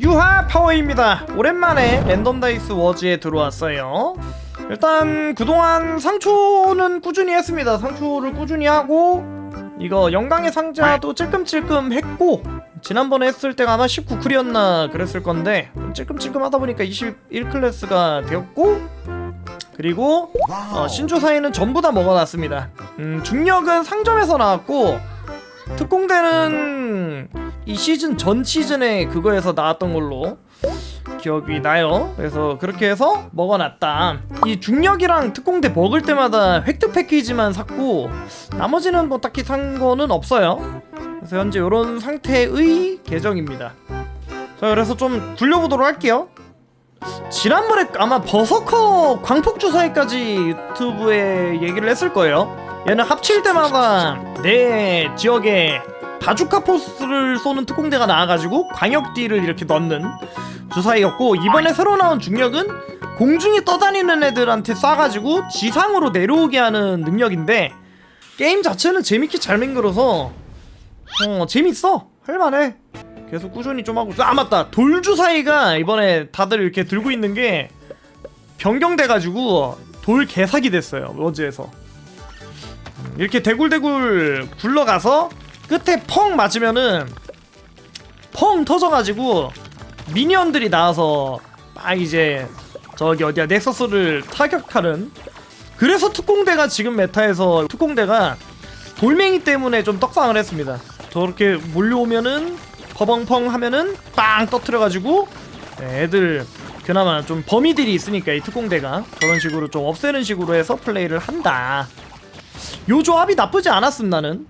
유하 파워입니다. 오랜만에 랜덤 다이스 워즈에 들어왔어요. 일단 그동안 상초는 꾸준히 했습니다. 상초를 꾸준히 하고 이거 영광의 상자도 찔끔찔끔 했고 지난번에 했을 때가 아마 19쿨이었나 그랬을 건데 찔끔찔끔 하다 보니까 21클래스가 되었고 그리고 어, 신조사에는 전부 다 먹어놨습니다. 음, 중력은 상점에서 나왔고 특공대는 이 시즌 전 시즌에 그거에서 나왔던 걸로 기억이 나요. 그래서 그렇게 해서 먹어놨다. 이 중력이랑 특공대 먹을 때마다 획득 패키지만 샀고 나머지는 뭐 딱히 산 거는 없어요. 그래서 현재 이런 상태의 계정입니다. 자 그래서 좀 굴려보도록 할게요. 지난번에 아마 버서커 광폭 주사위까지 유튜브에 얘기를 했을 거예요. 얘는 합칠 때마다 내 지역에 바주카 포스를 쏘는 특공대가 나와가지고 광역띠를 이렇게 넣는 주사위였고 이번에 새로 나온 중력은 공중에 떠다니는 애들한테 쏴가지고 지상으로 내려오게 하는 능력인데 게임 자체는 재밌게 잘 만들어서 어 재밌어. 할만해. 계속 꾸준히 좀 하고 아 맞다. 돌 주사위가 이번에 다들 이렇게 들고 있는 게 변경돼가지고 돌 개사기 됐어요 워즈에서. 이렇게 대굴대굴 굴러가서 끝에 펑 맞으면은 펑 터져가지고 미니언들이 나와서 막 이제 저기 어디야 넥서스를 타격하는. 그래서 특공대가 지금 메타에서 특공대가 돌멩이 때문에 좀 떡상을 했습니다. 저렇게 몰려오면은 퍼벙펑 하면은 빵 터트려가지고 애들 그나마 좀 범위들이 있으니까 이 특공대가 저런 식으로 좀 없애는 식으로 해서 플레이를 한다. 요 조합이 나쁘지 않았음 나는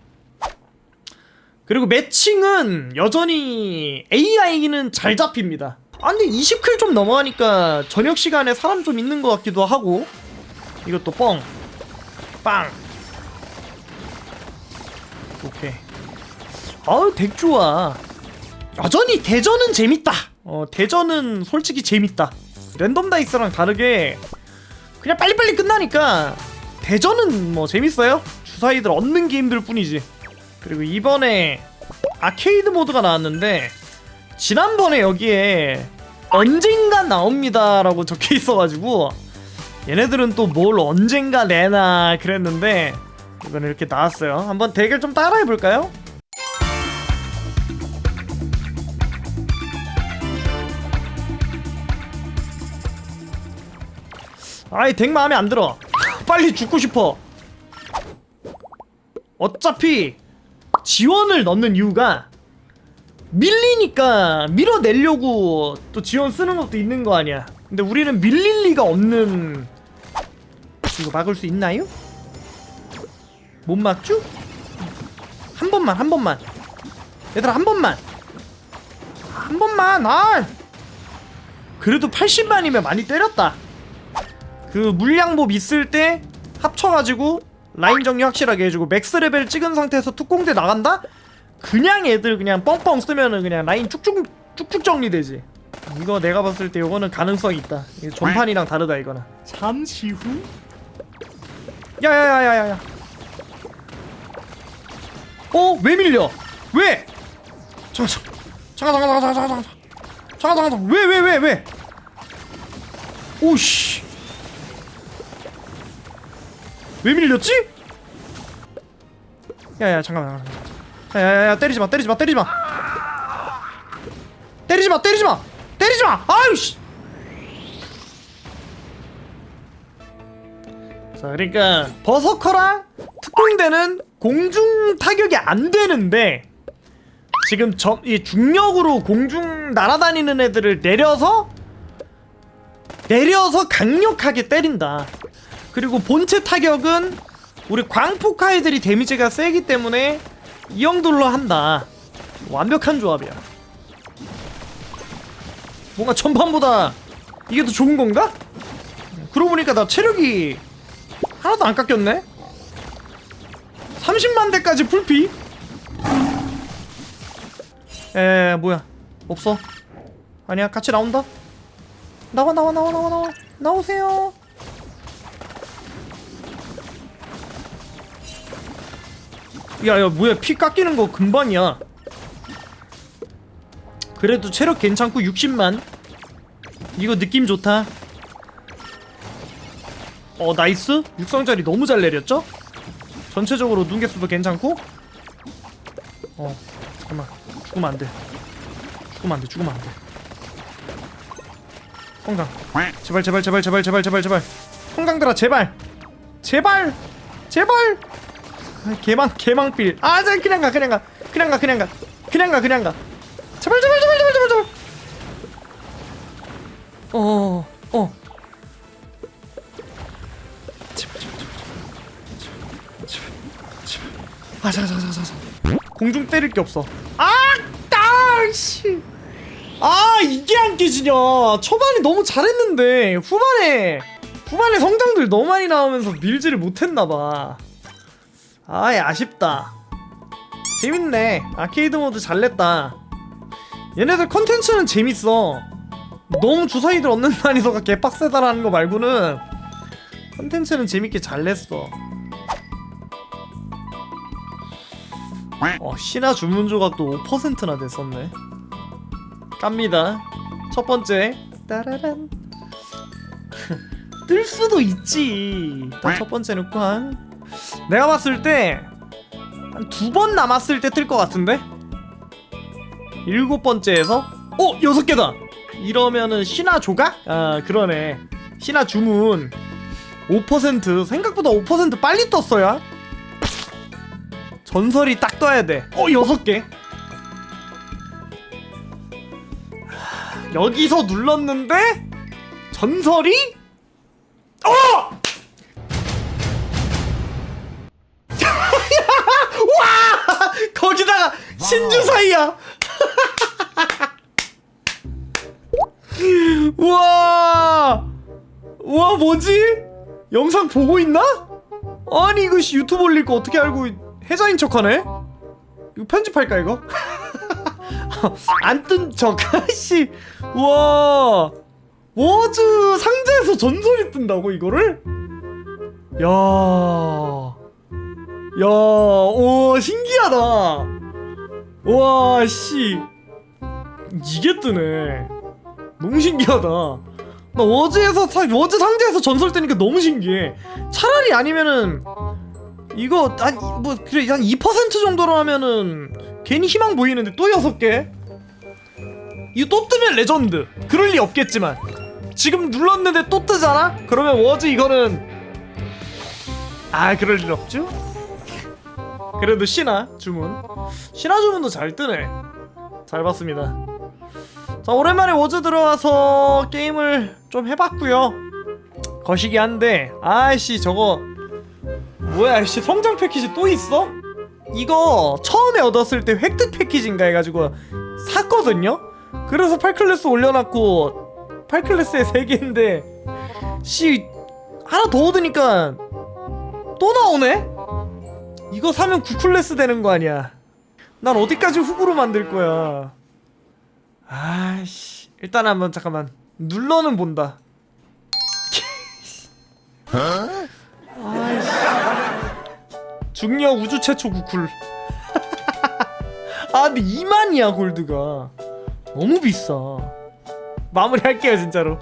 그리고 매칭은 여전히 AI는 잘 잡힙니다 아 근데 20킬 좀 넘어가니까 저녁 시간에 사람 좀 있는 것 같기도 하고 이것도 뻥 빵. 오케이. 아우 덱 좋아. 여전히 대전은 재밌다. 어 대전은 솔직히 재밌다. 랜덤 다이스랑 다르게 그냥 빨리빨리 끝나니까 대전은 뭐 재밌어요. 주사위들 얻는 게임들 뿐이지. 그리고 이번에 아케이드 모드가 나왔는데 지난번에 여기에 언젠가 나옵니다 라고 적혀 있어가지고 얘네들은 또 뭘 언젠가 내나 그랬는데 이번에 이렇게 나왔어요. 한번 대결 좀 따라해 볼까요? 아이 덱 마음에 안 들어. 빨리 죽고 싶어. 어차피 지원을 넣는 이유가 밀리니까 밀어내려고 또 지원 쓰는 것도 있는 거 아니야. 근데 우리는 밀릴 리가 없는 이거 막을 수 있나요? 못 막죠? 한 번만 한 번만 얘들아 한 번만 한 번만 아 그래도 80만이면 많이 때렸다 그 물량몹 있을 때 합쳐가지고 라인 정리 확실하게 해주고 맥스 레벨 찍은 상태에서 특공대 나간다? 그냥 애들 그냥 뻥뻥 쓰면은 그냥 라인 쭉쭉 쭉쭉 정리되지 이거 내가 봤을 때 이거는 가능성이 있다 이거 전판이랑 다르다 이거는 잠시 후 야야야야야야 어? 왜 밀려? 왜? 잠깐 잠깐 잠깐 잠깐 잠깐 잠깐 잠깐 잠깐 잠깐 왜왜 왜 왜? 오씨 왜 밀렸지? 야야 잠깐만 야야야 때리지 마 때리지 마 때리지 마. 때리지 마 때리지 마. 때리지 마. 아유씨. 자 그러니까 버서커랑 특공대는 공중 타격이 안 되는데 지금 저, 이 중력으로 공중 날아다니는 애들을 내려서 내려서 강력하게 때린다. 그리고 본체 타격은 우리 광폭카이들이 데미지가 세기 때문에 이 정도로 한다. 완벽한 조합이야. 뭔가 전판보다 이게 더 좋은 건가? 그러고 보니까 나 체력이 하나도 안 깎였네? 30만 대까지 풀피? 에 뭐야 없어 아니야 같이 나온다 나와 나와 나와 나와 나와 나오세요 야야 뭐야 피 깎이는 거 금방이야. 그래도 체력 괜찮고 60만. 이거 느낌 좋다. 어 나이스? 육성짜리 너무 잘 내렸죠? 전체적으로 눈개수도 괜찮고? 어 잠깐만. 죽으면 안돼. 죽으면 안돼 죽으면 안돼. 성강 제발 제발 제발 제발 제발 제발 제발. 성강들아 제발. 제발! 제발 아, 개망 개망필. 아 자, 그냥 가 그냥 가. 그냥 가 그냥 가. 그냥 가 그냥 가. 제발 제발 제발 제발 제발 제발. 어어 어. 제발 제발 제발 제발 제발 아 자 자 자 자 자 공중 때릴 게 없어. 아 따씨. 아 이게 안 깨지냐. 초반에 너무 잘했는데 후반에 후반에 성장들 너무 많이 나오면서 밀지를 못했나봐 아이 아쉽다. 재밌네. 아케이드 모드 잘 냈다. 얘네들 컨텐츠는 재밌어. 너무 주사위들 얻는 난이도가 개빡세다라는 거 말고는 컨텐츠는 재밌게 잘 냈어. 어 신화 주문 조각도 5%나 됐었네. 갑니다. 첫 번째. 따라란. 뜰 수도 있지. 첫 번째 넣고 한 내가 봤을 때 한 두 번 남았을 때 뜰 것 같은데? 일곱 번째에서? 어 여섯 개다! 이러면은 신화 조각? 아 그러네. 신화 주문. 5% 생각보다 5% 빨리 떴어야 전설이 딱 떠야 돼어 여섯 개. 하, 여기서 눌렀는데 전설이 신주 사이야. 우와. 우와 뭐지? 영상 보고 있나? 아니 이거 씨 유튜브 올릴 거 어떻게 알고 해자인 척하네? 이거 편집할까 이거? 안 뜬 척. 씨. 우와. 워즈 상자에서 전설이 뜬다고 이거를? 야. 야, 오, 신기하다. 와, 씨. 이게 뜨네. 너무 신기하다. 나 워즈에서, 사, 워즈 상자에서 전설 뜨니까 너무 신기해. 차라리 아니면은, 이거, 한, 뭐, 그래, 한 2% 정도로 하면은, 괜히 희망 보이는데 또 6개? 이거 또 뜨면 레전드. 그럴 리 없겠지만. 지금 눌렀는데 또 뜨잖아? 그러면 워즈 이거는, 아, 그럴 일 없죠? 그래도 신화 주문 신화 주문도 잘 뜨네 잘 봤습니다 자 오랜만에 워즈 들어와서 게임을 좀 해봤고요 거시기 한데 아이씨 저거 뭐야 씨 성장 패키지 또 있어? 이거 처음에 얻었을 때 획득 패키지인가 해가지고 샀거든요? 그래서 8클래스 올려놨고 8클래스에 3개인데 씨 하나 더 얻으니까 또 나오네? 이거 사면 9클래스 되는 거 아니야? 난 어디까지 후구로 만들 거야? 아이씨 일단 한번 잠깐만. 눌러는 본다. 아이씨. 중력 우주 최초 9쿨. 아 근데 2만이야 골드가. 너무 비싸. 마무리 할게요 진짜로